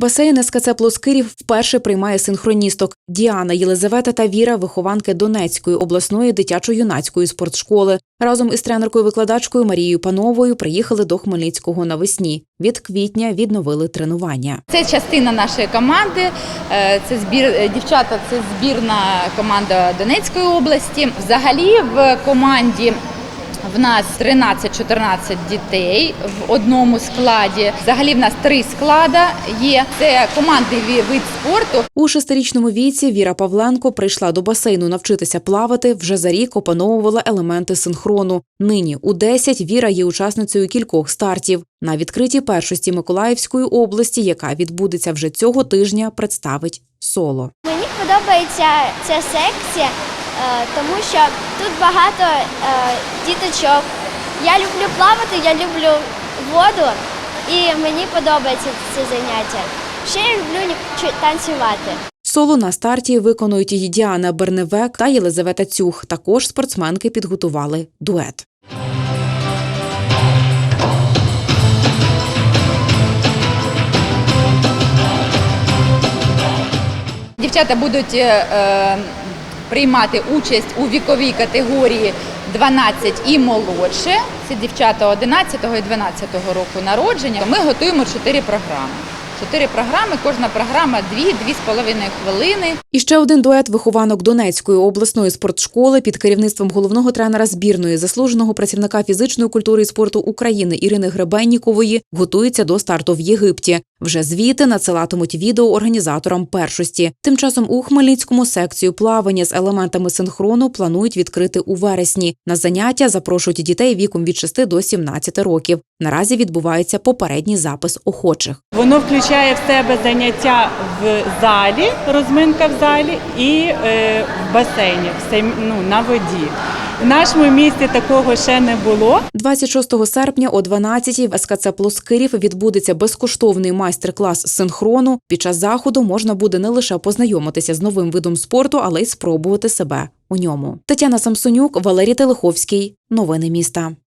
Басейн СКЦ Плоскирів вперше приймає синхроністок. Діана, Єлизавета та Віра, вихованки Донецької обласної дитячо-юнацької спортшколи. Разом із тренеркою-викладачкою Марією Пановою приїхали до Хмельницького навесні. Від квітня відновили тренування. Це частина нашої команди. е, Це збір е, дівчата. Це збірна команда Донецької області. Взагалі в команді. В нас 13-14 дітей в одному складі. Взагалі в нас три склада є. Це командний ві- вид спорту. У шестирічному віці Віра Павленко прийшла до басейну навчитися плавати. Вже за рік опановувала елементи синхрону. Нині у 10 Віра є учасницею кількох стартів. На відкритій першості Миколаївської області, яка відбудеться вже цього тижня, представить соло. Мені подобається ця секція, тому що тут багато е, діточок. Я люблю плавати, я люблю воду, і мені подобається це заняття. Ще я люблю танцювати. Соло на старті виконують її Діана Берневек та Єлизавета Цюх. Також спортсменки підготували дует. Дівчата будуть е, е, приймати участь у віковій категорії 12 і молодше. Це дівчата 11 і 12 року народження. Ми готуємо чотири програми. Чотири програми, кожна програма 2-2,5 хвилини. І ще один дует вихованок Донецької обласної спортшколи під керівництвом головного тренера збірної заслуженого працівника фізичної культури і спорту України Ірини Гребеннікової готується до старту в Єгипті. Вже звіти надсилатимуть відео організаторам першості. Тим часом у Хмельницькому секцію плавання з елементами синхрону планують відкрити у вересні. На заняття запрошують дітей віком від 6 до 17 років. Наразі відбувається попередній запис охочих. Воно включає в себе заняття в залі, розминка в залі і е, в басейні, в ну, на воді. В нашому місті такого ще не було. 26 серпня о 12-й в СКЦ Плоскирів відбудеться безкоштовний майстер-клас синхрону. Під час заходу можна буде не лише познайомитися з новим видом спорту, але й спробувати себе у ньому. Тетяна Самсонюк, Валерій Телеховський. Новини міста.